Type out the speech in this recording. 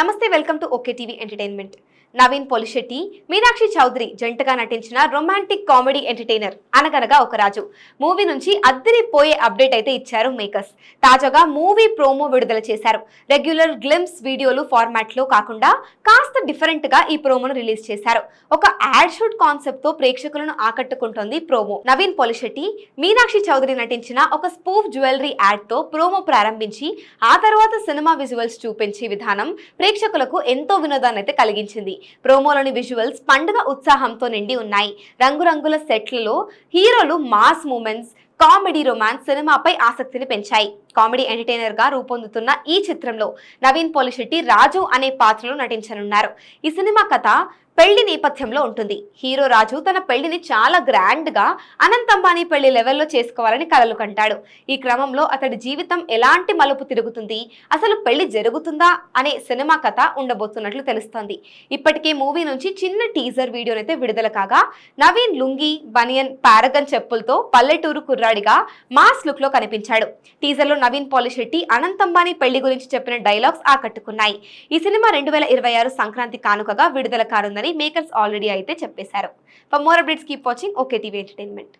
నమస్తే welcome to okay TV entertainment. Naveen Polishetty Meenakshi Chaudhary జంటగా నటించిన రొమాంటిక్ కామెడీ ఎంటర్టైనర్ అనగనగా ఒక రాజు. మూవీ నుంచి అద్దరిపోయే అప్డేట్ అయితే ఇచ్చారు మేకర్స్. తాజాగా మూవీ ప్రోమో విడుదల చేశారు. రెగ్యులర్ గ్లిమ్స్ వీడియోలు ఫార్మాట్లో కాకుండా కాస్త డిఫరెంట్గా ఈ ప్రోమోను రిలీజ్ చేశారు. ఒక యాడ్ షూట్ కాన్సెప్ట్తో ప్రేక్షకులను ఆకట్టుకుంటోంది ప్రోమో. నవీన్ పొలిశెట్టి మీనాక్షి చౌదరి నటించిన ఒక స్పూఫ్ జ్యువెలరీ యాడ్తో ప్రోమో ప్రారంభించి ఆ తర్వాత సినిమా విజువల్స్ చూపించే విధానం ప్రేక్షకులకు ఎంతో వినోదాన్ని అయితే కలిగించింది. ప్రోమోలోని విజువల్స్ పండుగ ఉత్సాహంతో నిండి ఉన్నాయి. రంగురంగుల సెట్లలో హీరోలు మాస్ మూమెంట్స్ కామెడీ రొమాన్స్ సినిమాపై ఆసక్తిని పెంచాయి. కామెడీ ఎంటర్టైనర్గా రూపొందుతున్న ఈ చిత్రంలో నవీన్ పోలిశెట్టి రాజు అనే పాత్రలో నటించనున్నారు. ఈ సినిమా కథ పెళ్ళి నేపథ్యంలో ఉంటుంది. హీరో రాజు తన పెళ్ళిని చాలా గ్రాండ్గా అనంత్ అంబానీ పెళ్ళి లెవెల్లో చేసుకోవాలని కలలు కంటాడు. ఈ క్రమంలో అతడి జీవితం ఎలాంటి మలుపు తిరుగుతుంది? అసలు పెళ్ళి జరుగుతుందా? అనే సినిమా కథ ఉండబోతున్నట్లు తెలుస్తోంది. ఇప్పటికే మూవీ నుంచి చిన్న టీజర్ వీడియోనైతే విడుదల కాగా నవీన్ లుంగి బనియన్ పారగన్ చెప్పులతో పల్లెటూరు కుర్ర కుర్రాడిగా మాస్ లుక్లో కనిపించాడు టీజర్లో నవీన్ పాలిశెట్టి అనంతంబాని పెళ్ళి గురించి చెప్పిన డైలాగ్స్ ఆకట్టుకున్నాయి. ఈ సినిమా రెండు వేల ఇరవై ఆరు సంక్రాంతి కానుకగా విడుదల కానుందని మేకర్స్ ఆల్రెడీ అయితే చెప్పేశారు. For more updates keep watching okay TV entertainment.